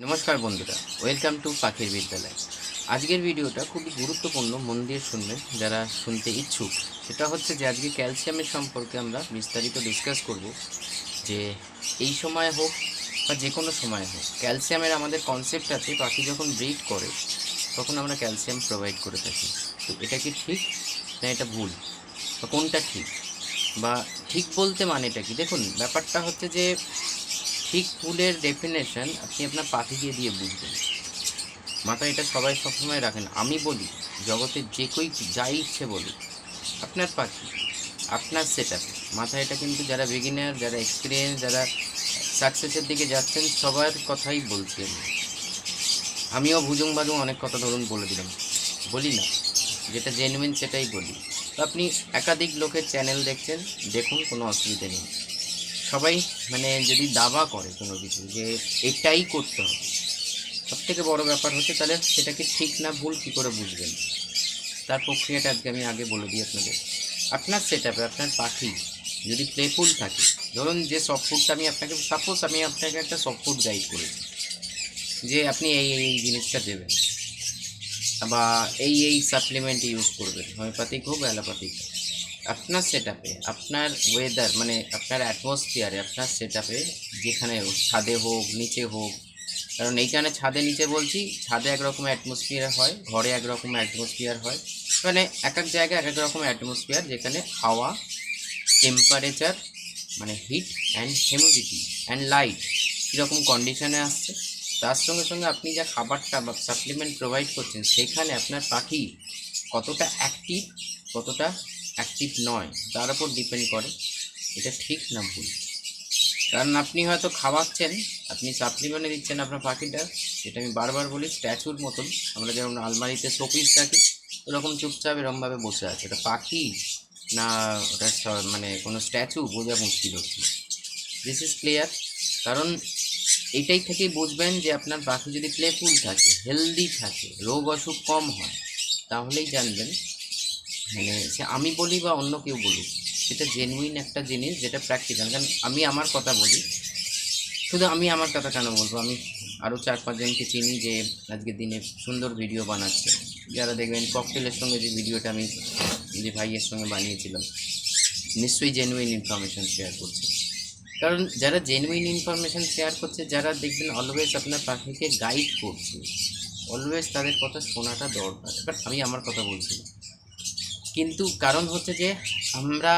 নমস্কার বন্ধুরা welcome to পাখির বিদ্যালয়। আজকের ভিডিওটা খুবই গুরুত্বপূর্ণ, মন দিয়ে শুনবেন, যারা শুনতে ইচ্ছুক। সেটা হচ্ছে যে আজকে ক্যালসিয়ামের সম্পর্কে আমরা বিস্তারিত ডিসকাস করব, যে এই সময় হোক বা যে কোনো সময় হোক, ক্যালসিয়ামের আমাদের কনসেপ্ট আছে, পাখি যখন ব্রিড করে, তখন আমরা ক্যালসিয়াম প্রোভাইড করে থাকি। তো এটা কি ঠিক না এটা ভুল? বা কোনটা ঠিক? বা ঠিক বলতে মানেটা কি? দেখুন, ব্যাপারটা হচ্ছে যে ঠিক ফুলের ডেফিনেশন আপনি আপনার পাখি দিয়ে দিয়ে বুঝবেন। মাথায় এটা সবাই সবসময় রাখেন। আমি বলি, জগতের যে কই যাই ইচ্ছে বলি আপনার পাখি, আপনার সেট আপে মাথায় এটা কিন্তু যারা বিগিনার যারা এক্সপিরিয়েন্স যারা সাকসেসের দিকে যাচ্ছেন, সবার কথাই বলছি আমি আমিও ভুজুং বাজুং অনেক কথা ধরুন বলে দিলাম। বলি না, যেটা জেনুইন সেটাই বলি। আপনি একাধিক লোকের চ্যানেল দেখছেন, দেখুন, কোনো অসুবিধা নেই। সবাই মানে যদি দাবা করে কোনো কিছু, যে এটাই করতে হবে সব থেকে বড় ব্যাপার হচ্ছে তাহলে সেটাকে ঠিক না, ভুল কী করে বুঝবেন? তার প্রক্রিয়াটা আজকে আমি আগে বলে দিই আপনাদের। আপনার সেট আপে আপনার পাখি যদি প্লেফুল থাকে, ধরুন যে সফট ফুডটা আমি আপনাকে সাপোজ আমি আপনাকে একটা সফট ফুড গাইড করেছি যে আপনি এই এই জিনিসটা দেবেন, বা এই এই সাপ্লিমেন্ট ইউজ করবেন হোমিওপ্যাথিক হোক অ্যালোপ্যাথিক হোক। আপনার সেট আপনার ওয়েদার মানে আপনার অ্যাটমসফিয়ারে আপনার সেট যেখানে হোক, ছাদে হোক নিচে হোক কারণ এইখানে ছাদে নিচে বলছি ছাদে একরকম অ্যাটমসফিয়ার হয় ঘরে একরকম অ্যাটমসফিয়ার হয় মানে এক এক জায়গায় এক এক রকম অ্যাটমসফিয়ার যেখানে হাওয়া টেম্পারেচার মানে heat and humidity and light কীরকম কন্ডিশনে আসছে। তার সঙ্গে সঙ্গে আপনি যা খাবারটা বা সাপ্লিমেন্ট প্রোভাইড করছেন সেখানে আপনার পাখি কতটা অ্যাক্টিভ কতটা অ্যাক্টিভ নয়, তার উপর ডিপেন্ড করে। এটা ঠিক না ভুল? কারণ আপনি হয়তো খাওয়াচ্ছেন, আপনি সাপ্লিমেন্টে দিচ্ছেন আপনার পাখিটা যেটা আমি বারবার বলি স্ট্যাচুর মতন। আমরা যেমন আলমারিতে শোপিস রাখি, ওরকম চুপচাপ এরমভাবে বসে আছে। এটা পাখি না ওটা মানে কোনো স্ট্যাচু বোঝা মুশকিল হচ্ছে দিস ইজ ক্লিয়ার কারণ এইটাই থেকে বুঝবেন যে আপনার পাখি যদি প্লেফুল থাকে হেলদি থাকে, রোগ অসুখ কম হয়, তাহলেই জানবেন মানে সে আমি বলি বা অন্য কেউ বলি, সেটা জেনুইন একটা জিনিস যেটা প্র্যাকটিক্যাল কারণ আমি আমার কথা বলি। শুধু আমি আমার কথা কেন বলব? আমি আরও চার পাঁচজনকে চিনি যে আজকের দিনে সুন্দর ভিডিও বানাচ্ছে। যারা দেখবেন ককটেলের সঙ্গে যে ভিডিওটা আমি যে ভাইয়ের সঙ্গে বানিয়েছিলাম, নিশ্চয়ই জেনুইন ইনফরমেশন শেয়ার করছে। কারণ যারা জেনুইন ইনফরমেশন শেয়ার করছে, যারা দেখবেন অলওয়েজ আপনার পাখিকে গাইড করছে অলওয়েজ তাদের কথা শোনাটা দরকার। বাট আমি আমার কথা বলছি না। কিন্তু কারণ হচ্ছে যে আমরা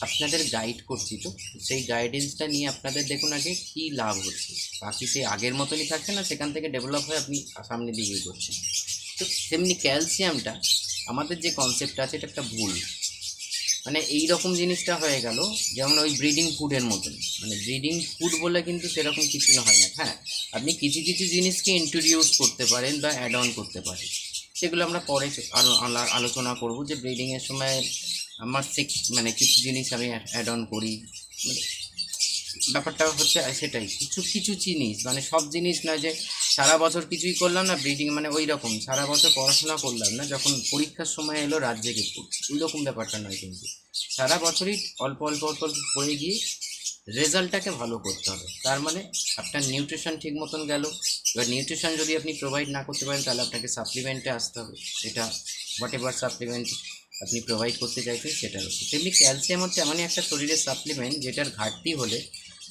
আপনাদের গাইড করছি তো। সেই গাইডেন্সটা নিয়ে আপনাদের দেখুন আগে কী লাভ হচ্ছে। বাকি সেই আগের মতনই থাকছে না, সেখান থেকে ডেভেলপ হয়ে আপনি সামনের দিকে করছেন তো তেমনি ক্যালসিয়ামটা আমাদের যে কনসেপ্টটা আছে, এটা একটা ভুল। মানে এই রকম জিনিসটা হয়ে গেল, যেমন ওই ব্রিডিং ফুডের মতন। মানে ব্রিডিং ফুড বলে কিন্তু সেরকম কিছু না হয় না। হ্যাঁ আপনি কিছু কিছু জিনিসকে ইন্ট্রোডিউস করতে পারেন বা অ্যাড অন করতে পারেন। সেগুলো আমরা পরে আলোচনা করব যে ব্রিডিংয়ের সময় আমার সিক্স মানে কিছু জিনিস আমি অ্যাড অন করি। মানে ব্যাপারটা হচ্ছে সেটাই। কিছু কিছু জিনিস মানে সব জিনিস নয় যে সারা বছর কিছুই করলাম না ব্রিডিং মানে ওই রকম। সারা বছর পড়াশোনা করলাম না, যখন পরীক্ষার সময় এলো জেগে পড়ছি ওই রকম ব্যাপারটা নয় কিন্তু। সারা বছরই অল্প অল্প অল্প অল্প পড়ে গিয়ে রেজাল্টটাকে ভালো করতে হবে। তার মানে আপনার নিউট্রিশন ঠিক মতন গেল এবার নিউট্রিশন যদি আপনি প্রোভাইড না করতে পারেন, তাহলে আপনাকে সাপ্লিমেন্টে আসতে হবে। সেটা হোয়াট এভার সাপ্লিমেন্ট আপনি প্রোভাইড করতে চাইছেন, সেটার উপর। তেমনি ক্যালসিয়াম হচ্ছে এমনই একটা শরীরের সাপ্লিমেন্ট যেটার ঘাটতি হলে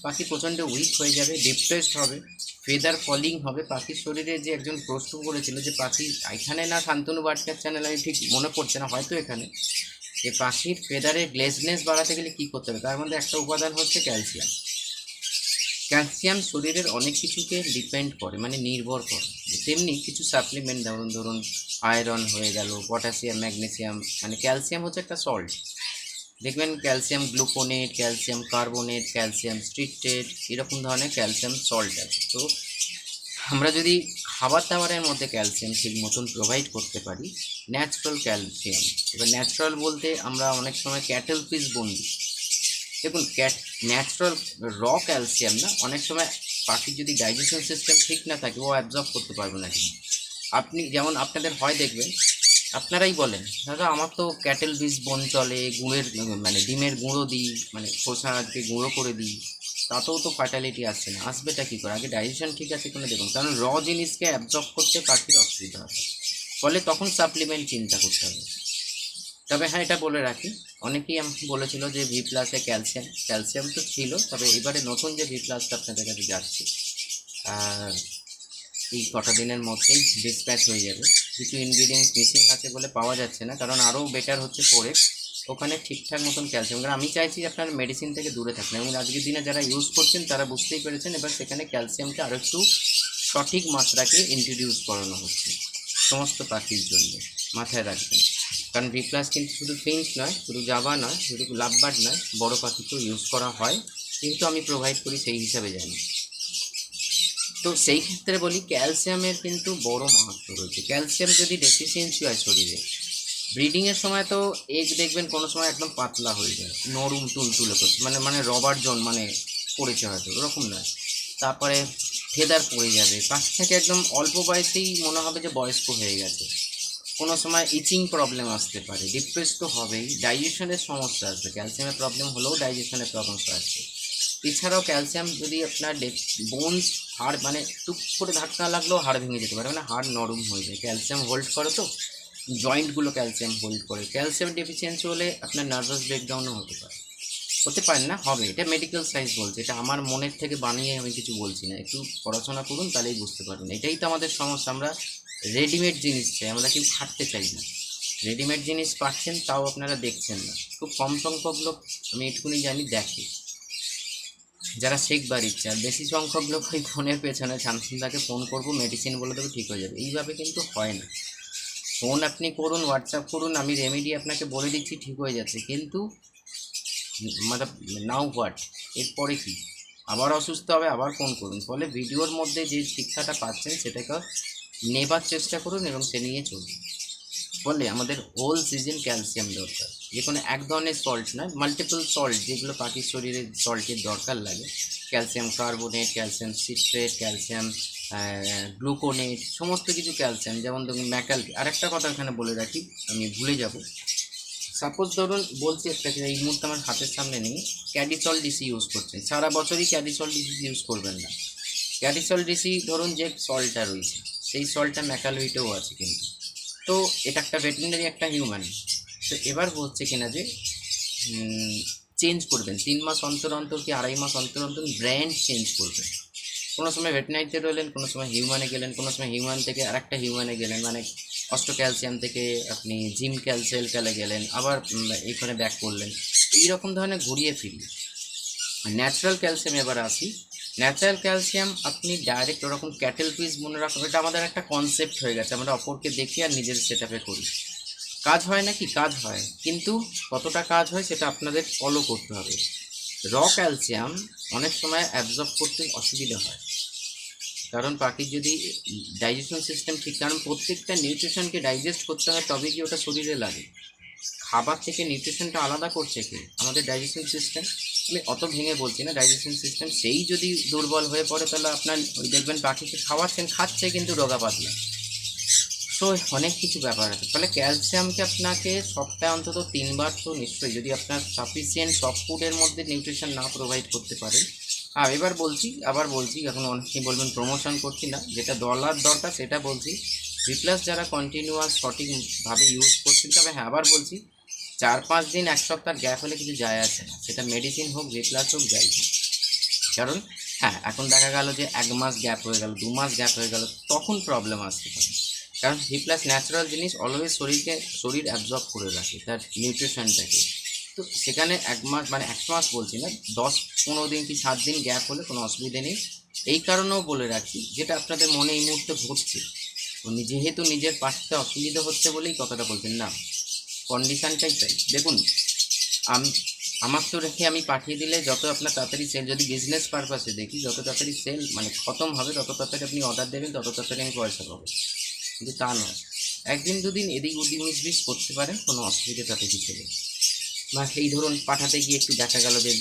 পাখি প্রচণ্ড উইক হয়ে যাবে ডিপ্রেসড হবে ফেদার ফলিং হবে। পাখির শরীরে যে একজন প্রশ্ন করেছিল যে পাখি এখানে না শান্তনু বাটকার চ্যানেল আমি ঠিক মনে পড়ছে না, হয়তো এখানে। যে পাখির ফেদারে গ্লেজনেস বাড়াতে গেলে কী করতে হবে? তার মধ্যে একটা উপাদান হচ্ছে ক্যালসিয়াম ক্যালসিয়াম শরীরের অনেক কিছুকে ডিপেন্ড করে মানে নির্ভর করে। তেমনি কিছু সাপ্লিমেন্ট ধরুন ধরুন আয়রন হয়ে গেল পটাশিয়াম ম্যাগনেসিয়াম মানে ক্যালসিয়াম হচ্ছে একটা সল্ট দেখবেন calcium gluconate calcium carbonate calcium citrate এরকম ধরনের ক্যালসিয়াম সল্ট আছে। তো আমরা যদি খাবার দাবারের মধ্যে ক্যালসিয়াম ঠিক মতন প্রোভাইড করতে পারি ন্যাচারাল ক্যালসিয়াম এবার ন্যাচারাল বলতে আমরা অনেক সময় ক্যাটেল পিস বন্দি দেখুন ক্যাট ন্যাচারাল র ক্যালসিয়াম না, অনেক সময় পাখির যদি ডাইজেশন সিস্টেম ঠিক না থাকে, ও অ্যাবজর্ব করতে পারবে না আপনি যেমন আপনাদের হয় দেখবেন, আপনারাই বলেন, দাদা, আমার তো ক্যাটেল বীজ বন চলে, গুঁড়ের মানে ডিমের গুঁড়ো দিই মানে খোসা আজকে গুঁড়ো করে দিই, তাতেও তো ফার্টালিটি আসছে না আসবেটা কী করে? আগে ডাইজেশন ঠিক আছে কোনো দেখুন, কারণ র জিনিসকে অ্যাবজর্ব করতে পাখির অসুবিধা হবে ফলে তখন সাপ্লিমেন্ট চিন্তা করতে হবে। তবে হ্যাঁ এটা বলে রাখি। অনেকেই বলেছিল যে ভি প্লাসে ক্যালসিয়াম ক্যালসিয়াম তো ছিল, তবে এবারে নতুন যে ভি প্লাসটা আপনাদের কাছে যাচ্ছে এই কটা দিনের মধ্যেই ডিসপ্যাচ হয়ে যাবে। কিছু ইনগ্রিডিয়েন্টস মিসিং আছে বলে পাওয়া যাচ্ছে না, কারণ আরও বেটার হচ্ছে পরে। ওখানে ঠিকঠাক মতন ক্যালসিয়াম কারণ আমি চাইছি আপনার মেডিসিন থেকে দূরে থাকেন। এবং আজকের দিনে যারা ইউজ করছেন, তারা বুঝতেই পেরেছেন, এবার সেখানে ক্যালসিয়ামকে আরও একটু সঠিক মাত্রাকে ইন্ট্রোডিউস করানো হচ্ছে। সমস্ত পাখির জন্য মাথায় রাখবেন। কারণ ভি প্লাস কিন্তু শুধু ফিঞ্চ নয়, শুধু জাবা নয়, শুধু লাভবার্ড নয়, বড় পাখিতেও ইউজ করা হয়, কিন্তু আমি প্রোভাইড করি সেই হিসাবে জানি। তো সেই ক্ষেত্রে বলি ক্যালসিয়ামের কিন্তু বড় মাহাত্ম রয়েছে। ক্যালসিয়াম যদি ডেফিসিয়েন্সি হয় শরীরে ব্রিডিংয়ের সময় তো এগ দেখবেন কোনো সময় একদম পাতলা হয়ে যায়, নরম তুলতুলে করছে মানে মানে রবার জন মানে পড়েছে হয়তো, ওরকম নয় তারপরে ফেদার পড়ে যাবে পাখি থেকে একদম অল্প বয়সেই মনে হবে যে বয়স্ক হয়ে গেছে। কোনো সময় ইচিং প্রবলেম আসতে পারে ডিপ্রেস তো হবেই ডাইজেশনের সমস্যা আসবে ক্যালসিয়ামের প্রবলেম হলেও ডাইজেশনের প্রবলেমটা আসবে এছাড়াও ক্যালসিয়াম যদি আপনার বোনস হাড় মানে টুক করে ধাক্কা লাগলেও হাড় ভেঙে যেতে পারে মানে হাড় নরম হয়ে যায়। ক্যালসিয়াম হোল্ড করে তো জয়েন্টগুলো ক্যালসিয়াম হোল্ড করে। ক্যালসিয়াম ডেফিসিয়েন্সি হলে আপনার নার্ভাস ব্রেকডাউনও হতে পারে। হতে পারে না, হবে। এটা মেডিকেল সায়েন্স বলছে। এটা আমার মনের থেকে বানিয়ে আমি কিছু বলছি না। একটু পড়াশোনা করুন, তাহলেই বুঝতে পারবেন। এটাই তো আমাদের সমস্যা। আমরা রেডিমেড জিনিস চাই, আমরা কেউ খাটতে চাই না। রেডিমেড জিনিস পাচ্ছেন, তাও আপনারা দেখছেন না। খুব কম সংখ্যক লোক, আমি এটুকুনি জানি, দেখে। যারা শেখবার ইচ্ছা বেশি সংখ্যক লোক ওই ফোনের পেছনে শান্তদাকে ফোন করব মেডিসিন বলে দেবো, ঠিক হয়ে যাবে। এইভাবে কিন্তু হয় না। ফোন আপনি করুন হোয়াটসঅ্যাপ করুন, আমি রেমেডি আপনাকে বলে দিচ্ছি, ঠিক হয়ে যাচ্ছে। কিন্তু মানে নাও হোয়াট এরপরে কি? আবার অসুস্থ হবে, আবার ফোন করুন। ফলে ভিডিওর মধ্যে যে শিক্ষাটা পাচ্ছেন, সেটাকে নেবার চেষ্টা করুন এবং সে নিয়ে চলুন। ফলে আমাদের হোল সিজন ক্যালসিয়াম দরকার। যে কোনো এক ধরনের সল্ট নয় মাল্টিপল সল্ট যেগুলো পাখির শরীরে সল্টের দরকার লাগে। Calcium carbonate calcium citrate calcium gluconate সমস্ত কিছু ক্যালসিয়াম যেমন ধরুন ম্যাকাল আরেকটা কথা এখানে বলে রাখি, আমি ভুলে যাব। সাপোজ ধরুন বলছি একটা এই মুহূর্তে আমার হাতের সামনে নেই ক্যাডিসল ডিসি ইউজ করছেন। সারা বছরই ক্যাডিসল ডিসি ইউজ করবেন না। ক্যাডিসল ডিসি ধরুন যে সল্টটা রয়েছে সেই সল্টটা ম্যাকালুইটেও আছে কিন্তু। তো এটা একটা ভেটেরিনারি একটা হিউম্যান তো এবার হচ্ছে কিনা যে চেঞ্জ করবেন। তিন মাস অন্তর অন্তর কি আড়াই মাস অন্তর অন্তর ব্র্যান্ড চেঞ্জ করবেন। কোনো সময় ভেটেনারিতে রইলেন, কোনো সময় হিউম্যানে গেলেন, কোনো সময় হিউম্যান থেকে আরেকটা হিউম্যানে গেলেন। মানে অস্টো ক্যালসিয়াম থেকে আপনি জিম ক্যালসিয়াল ক্যালে গেলেন, আবার এইখানে ব্যাক করলেন। এই রকম ধরনের ঘুরিয়ে ফিরিয়ে। ন্যাচারাল ক্যালসিয়াম এবার আসি। ন্যাচারাল ক্যালসিয়াম আপনি ডাইরেক্ট ওরকম ক্যাটেল পিস মনে রাখুন, এটা আমাদের একটা কনসেপ্ট হয়ে গেছে, আমরা অপরকে দেখি আর নিজের সেট করি। কাজ হয় নাকি? কাজ হয়। কিন্তু কতটা কাজ হয় সেটা আপনাদের ফলো করতে হবে। র ক্যালসিয়াম অনেক সময় অ্যাবজর্ব করতে অসুবিধা হয়। কারণ পাখির যদি ডাইজেশন সিস্টেম ঠিক কারণ প্রত্যেকটা নিউট্রিশনকে ডাইজেস্ট করতে হয় তবে কি ওটা শরীরে লাগে। খাবার থেকে নিউট্রিশনটা আলাদা করছে কি? আমাদের ডাইজেশন সিস্টেম আমি অত ভেঙে বলছি না ডাইজেশন সিস্টেম সেই যদি দুর্বল হয়ে পড়ে তাহলে আপনার ওই দেখবেন পাখিকে খাওয়াচ্ছেন, খাচ্ছে কিন্তু রোগা পাতলা। সো অনেক কিছু ব্যাপার আছে। ফলে ক্যালসিয়ামকে আপনাকে সপ্তাহে অন্তত তিনবার তো নিশ্চয়ই যদি আপনার সাফিসিয়েন্ট সফট ফুডের মধ্যে নিউট্রিশন না প্রোভাইড করতে পারেন। আর এবার বলছি, আবার বলছি, এখন অনেকেই বলবেন প্রমোশন করছি না, যেটা ডলার দরকার সেটা বলছি। রিপ্লাস যারা কন্টিনিউয়াস সঠিকভাবে ইউজ করছেন, তবে হ্যাঁ আবার বলছি চার পাঁচ দিন, এক সপ্তাহ গ্যাপ হলে কিছু যায় আসে না। সেটা মেডিসিন হোক রিপ্লাস হোক, যাই হোক। কারণ হ্যাঁ এখন দেখা গেল যে এক মাস গ্যাপ হয়ে গেল, দু মাস গ্যাপ হয়ে গেল, তখন প্রবলেম আসতে পারে। কারণ ভি প্লাস ন্যাচারাল জিনিস অলওয়েজ শরীরকে, শরীর অ্যাবজর্ব করে রাখে, তার নিউট্রিশনটাকে তো সেখানে এক মাস মানে এক মাস বলছি না, দশ, পনেরো দিন কি সাত দিন গ্যাপ হলে কোনো অসুবিধে নেই। এই কারণেও বলে রাখি, যেটা আপনাদের মনে এই মুহূর্তে ঘটছে যেহেতু নিজের পাশে অসুবিধা হচ্ছে বলেই কথাটা বলছেন, না। কন্ডিশনটাই চাই দেখুন, আমি, আমার তো রেখে আমি পাঠিয়ে দিলে যত আপনার তাড়াতাড়ি সেল যদি বিজনেস পারপাসে দেখি, যত তাড়াতাড়ি সেল মানে খতম হবে, তত তাড়াতাড়ি আপনি অর্ডার দেবেন, তত তাড়াতাড়ি আমি পয়সা পাবো। কিন্তু তা নয়। একদিন দুদিন এদিক ওদিক বিশ করতে পারেন কোনো অসুবিধা তাতে কিছু নেই। বা এই ধরুন পাঠাতে গিয়ে একটু দেখা গেল যে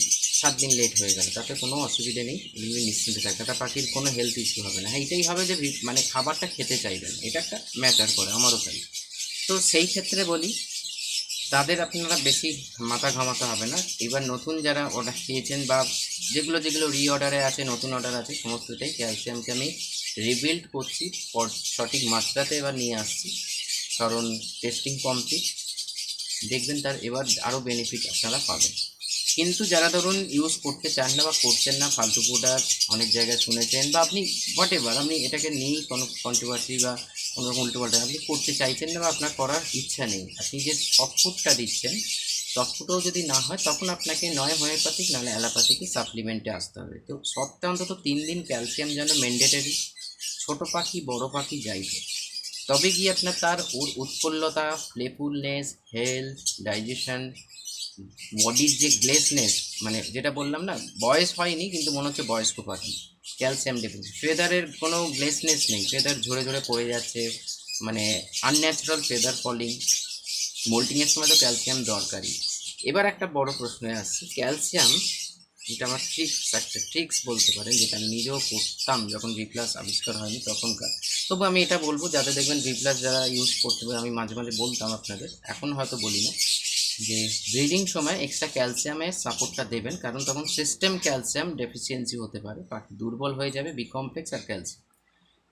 সাত দিন লেট হয়ে গেল, তাতে কোনো অসুবিধা নেই এগুলি নিশ্চিন্তে থাকে তাতে পাখির কোনো হেলথ ইস্যু হবে না। হ্যাঁ এটাই হবে যে মানে খাবারটা খেতে চাইবেন, এটা একটা ম্যাটার করে, আমারও তাই। তো সেই ক্ষেত্রে বলি তাদের আপনারা বেশি মাথা ঘামাতে হবে না। এবার নতুন যারা অর্ডার দিয়েছেন বা যেগুলো যেগুলো রি অর্ডারে আছে, নতুন অর্ডার আছে, সমস্তটাই ক্যালসিয়ামকে আমি রিবিল্ড করছি। সঠিক মাত্রাতে এবার নিয়ে আসছি। কারণ টেস্টিং কমপ্লিট দেখবেন তার এবার আরও বেনিফিট আপনারা পাবেন। কিন্তু যারা ধরুন ইউজ করতে চান না বা করছেন না, ফালতু প্রোডাক্ট অনেক জায়গায় শুনেছেন বা আপনি হোয়াট এভার আপনি এটাকে নিয়েই কোনো কন্ট্রোভার্সি বা কোনো রকম উল্টোপাল্টা আপনি করতে চাইছেন না বা আপনার করার ইচ্ছা নেই, আপনি যে সফটফুডটা দিচ্ছেন সফটফুডও যদি না হয়, তখন আপনাকে নয় হোমিওপ্যাথিক, নাহলে অ্যালোপ্যাথিকে সাপ্লিমেন্টে আসতে হবে। তো সপ্তাহে অন্তত তিন দিন ক্যালসিয়াম যেন ম্যান্ডেটারি, ছোটো পাখি, বড় পাখি যাই তবে গিয়ে আপনার তার ওর উৎফুল্লতা প্লেফুলনেস হেলথ ডাইজেশন বডির যে গ্লেসনেস মানে যেটা বললাম না, বয়স হয়নি, কিন্তু মনে হচ্ছে বয়স্ক পাখি। ক্যালসিয়াম ডেফিসিয়েন্সি ফেদারের কোনো গ্লেসনেস নেই। ফেদার ঝরে ঝরে পড়ে যাচ্ছে। মানে আনন্যাচারাল ফেদার ফলিং মোল্টিংয়ের সময় তো ক্যালসিয়াম দরকারি এবার একটা বড় প্রশ্নে আসছে। ক্যালসিয়াম, যেটা আমার ট্রিক্স একটা ট্রিক্স বলতে পারেন, যেটা আমি নিজেও করতাম যখন ভি প্লাস আবিষ্কার হয়নি তখনকার। তবু আমি এটা বলব, যাদের দেখবেন ভি প্লাস যারা ইউজ করতে পারে, আমি মাঝে মাঝে বলতাম আপনাদের। এখন হয়তো বলি না। যে ব্রিডিং সময় এক্সট্রা ক্যালসিয়ামের সাপোর্টটা দেবেন, কারণ তখন সিস্টেম ক্যালসিয়াম ডেফিসিয়েন্সি হতে পারে পাখি দুর্বল হয়ে যাবে বি কমপ্লেক্স আর ক্যালসিয়াম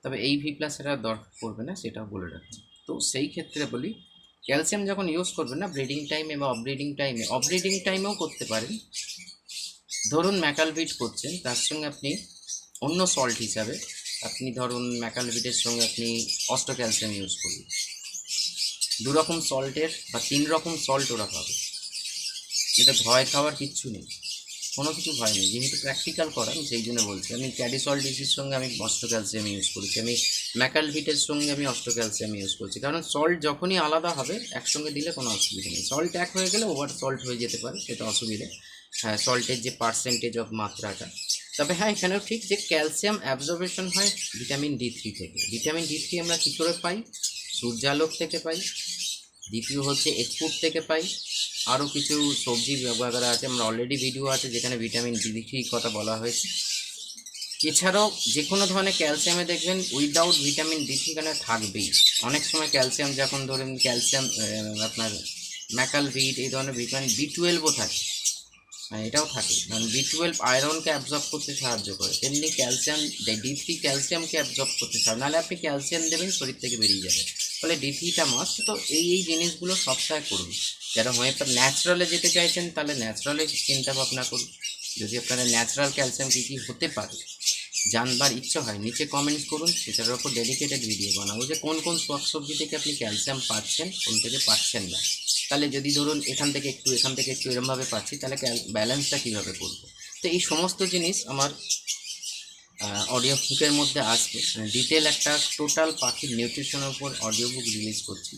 তবে এই ভি প্লাস এটা দরকার পড়বে না, সেটাও বলে রাখছি। তো সেই ক্ষেত্রে বলি ক্যালসিয়াম যখন ইউজ করবেন না ব্রিডিং টাইমে বা অফব্রিডিং টাইমে অফব্রিডিং টাইমেও করতে পারেন। ধরুন ম্যাকালভিট করছেন, তার সঙ্গে আপনি অন্য সল্ট হিসাবে, আপনি ধরুন ম্যাকালভিটের সঙ্গে আপনি অস্টো ক্যালসিয়াম ইউজ করুন দু রকম সল্টের বা তিন রকম সল্ট ওরা পাবে। এটা ভয় খাওয়ার কিচ্ছু নেই। কোনো কিছু ভয় নেই। যেহেতু প্র্যাকটিক্যাল করা আমি সেই জন্য বলছি। আমি ক্যাডিসল ডিসির সঙ্গে আমি অস্টো ক্যালসিয়াম ইউজ করেছি। আমি ম্যাকালভিটের সঙ্গে আমি অস্টো ক্যালসিয়াম ইউজ করছি। কারণ সল্ট যখনই আলাদা হবে, একসঙ্গে দিলে কোনো অসুবিধা নেই। সল্ট এক হয়ে গেলে ওভার সল্ট হয়ে যেতে পারে, সেটা অসুবিধে। হ্যাঁ সল্টের যে পার্সেন্টেজ অফ মাত্রাটা। তবে হ্যাঁ এখানেও ঠিক যে ক্যালসিয়াম অ্যাবজর্বেশন হয় ভিটামিন ডি থ্রি থেকে। ভিটামিন ডি থ্রি আমরা কী করে পাই? সূর্যালোক থেকে পাই। দ্বিতীয় হচ্ছে এক্সপোর্ট থেকে পাই। আরও কিছু সবজি ব্যবহার আছে, আমরা অলরেডি ভিডিও আছে যেখানে ভিটামিন ডি থ্রি কথা বলা হয়েছে। এছাড়াও যে কোনো ধরনের ক্যালসিয়ামে দেখবেন উইদাউট ভিটামিন ডি থ্রি এখানে থাকবেই। অনেক সময় ক্যালসিয়াম যখন ধরেন ক্যালসিয়াম আপনার ম্যাকালভিট এই ধরনের ভিটামিন বি টুয়েলভও থাকে। মানে এটাও থাকে। কারণ বি টুয়েলভ আয়রনকে অ্যাবজর্ব করতে সাহায্য করে। তেমনি ক্যালসিয়াম ডি থ্রি ক্যালসিয়ামকে অ্যাবজর্ব করতে সাহায্য নাহলে আপনি ক্যালসিয়াম দেবেন, শরীর থেকে বেরিয়ে যাবে। ফলে ডি মাস্ট তো এই এই জিনিসগুলো সপ্তাহে করুন। যারা হোমিওপ্যাথ ন্যাচারালে যেতে চাইছেন, তাহলে ন্যাচারালে চিন্তা ভাবনা করুন। যদি আপনারা ন্যাচারাল ক্যালসিয়াম কী কী হতে পারে, জানবার ইচ্ছে হয়, নিচে কমেন্টস করুন। সেটার ওপর ডেডিকেটেড ভিডিও বানাবো যে কোন কোন শাক সবজি থেকে আপনি ক্যালসিয়াম পাচ্ছেন, কোন থেকে পাচ্ছেন না। তাহলে যদি ধরুন এখান থেকে একটু, এখান থেকে একটু এরমভাবে পাচ্ছি, তাহলে ব্যালেন্সটা কীভাবে করব? তো এই সমস্ত জিনিস আমার অডিও বুকের মধ্যে আসবে। ডিটেল একটা টোটাল পাখির নিউট্রিশনের উপর অডিও বুক রিলিজ করছি।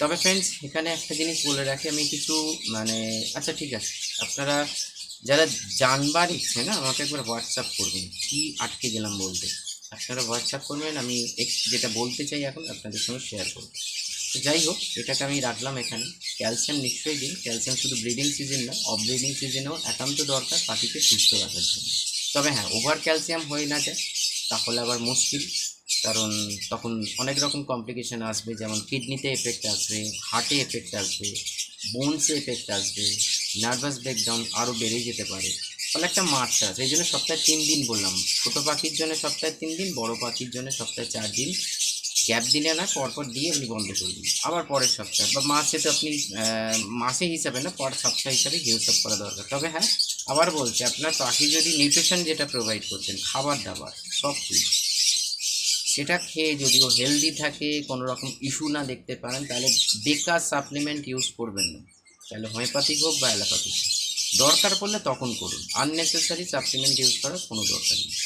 তবে ফ্রেন্ডস এখানে একটা জিনিস বলে রাখি, আমি কিছু মানে আচ্ছা ঠিক আছে, আপনারা যারা জানবার ইচ্ছে না, আমাকে একবার হোয়াটসঅ্যাপ করবেন। কি আটকে গেলাম বলতে? আপনারা হোয়াটসঅ্যাপ করবেন, আমি যেটা বলতে চাই এখন, আপনাদের সঙ্গে শেয়ার করব। তো যাই হোক, এটাকে আমি রাখলাম এখানে। ক্যালসিয়াম নিশ্চয়ই দিন। ক্যালসিয়াম শুধু ব্রিডিং সিজন না অফ ব্রিডিং সিজনেও একান্ত দরকার পাখিকে সুস্থ রাখার জন্য। তবে হ্যাঁ ওভার ক্যালসিয়াম হয়ে না যায়, তাহলে আবার মুশকিল। কারণ তখন অনেক রকম কমপ্লিকেশান আসবে, যেমন কিডনিতে এফেক্ট আসবে হার্টে এফেক্ট আসবে বোনসে এফেক্ট আসবে নার্ভাস ব্রেকডাউন আরও বেড়ে যেতে পারে। ফলে একটা মাত্রা আছে, এই জন্য সপ্তাহে তিন দিন বললাম। ছোটো পাখির জন্য সপ্তাহে তিন দিন, বড় পাখির জন্য সপ্তাহে চার দিন। গ্যাপ দিলে না, পরপর দিয়ে আপনি বন্ধ করে দিন আবার পরের সপ্তাহে, বা মাসে তো আপনি মাসে হিসাবে না, পর সপ্তাহ হিসাবে হিউসঅপ করা দরকার। তবে হ্যাঁ আবার বলছি, আপনার পাখি যদি নিউট্রিশন যেটা প্রোভাইড করছেন খাবার দাবার, সব কিছু, সেটা খেয়ে যদি ও হেলদি থাকে, কোনো রকম ইস্যু না দেখতে পারেন, তাহলে বেকার সাপ্লিমেন্ট ইউজ করবেন না। তাহলে হোমিওপ্যাথিক হোক বা অ্যালোপ্যাথিক দরকার পড়লে তখন করুন। আননেসেসারি সাপ্লিমেন্ট ইউজ করার কোনো দরকার নেই।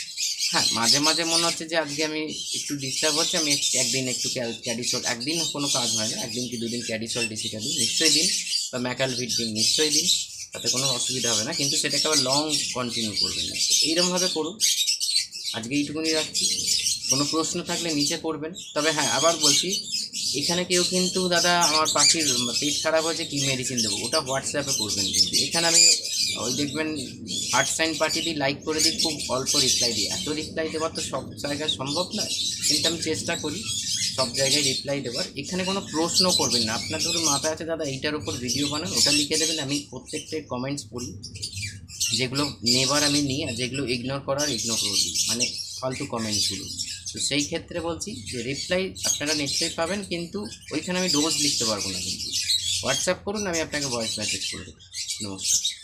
হ্যাঁ মাঝে মাঝে মনে হচ্ছে যে আজকে আমি একটু ডিস্টার্ব হচ্ছে, আমি একদিন একটু ক্যাডিসল একদিন কোনো কাজ হয় না, একদিন কি দুদিন ক্যাডিসল ডিসিটা দিন নিশ্চয়ই দিন, বা ম্যাকালভিট দিন নিশ্চয়ই দিন। তাতে কোনো অসুবিধা হবে না, কিন্তু সেটাকে আবার লং কন্টিনিউ করবেন না এইরকমভাবে করুন। আজকে এইটুকুনি রাখছি। কোনো প্রশ্ন থাকলে নিচে করবেন। তবে হ্যাঁ আবার বলছি, এখানে কেউ কিন্তু দাদা আমার পাখির পেট খারাপ হয়েছে, কী মেডিসিন দেবো? ওটা হোয়াটসঅ্যাপে করবেন কিন্তু। এখানে আমি ওই দেখবেন হার্ট সাইন পাঠিয়ে দিই লাইক করে দিই, খুব অল্প রিপ্লাই দিই। এত রিপ্লাই দেওয়ার তো সব জায়গায় সম্ভব নয়। কিন্তু আমি চেষ্টা করি। সব জায়গায় রিপ্লাই দেওয়ার এখানে কোনো প্রশ্ন করবেন না। আপনার ধরুন মাথায় আছে, দাদা, এইটার উপর ভিডিও বানান, ওটা লিখে দেবেন। আমি প্রত্যেকটা কমেন্টস পড়ি। যেগুলো নেবার আমি নিই আর যেগুলো ইগনোর করার ইগনোর করে দিই মানে ফালতু কমেন্টসগুলো তো সেই ক্ষেত্রে বলছি যে রিপ্লাই আপনারা নিশ্চয়ই পাবেন, কিন্তু ওইখানে আমি ডোজ লিখতে পারব না কিন্তু। হোয়াটসঅ্যাপ করুন, আমি আপনাকে ভয়েস মেসেজ করে দেবো। নমস্কার।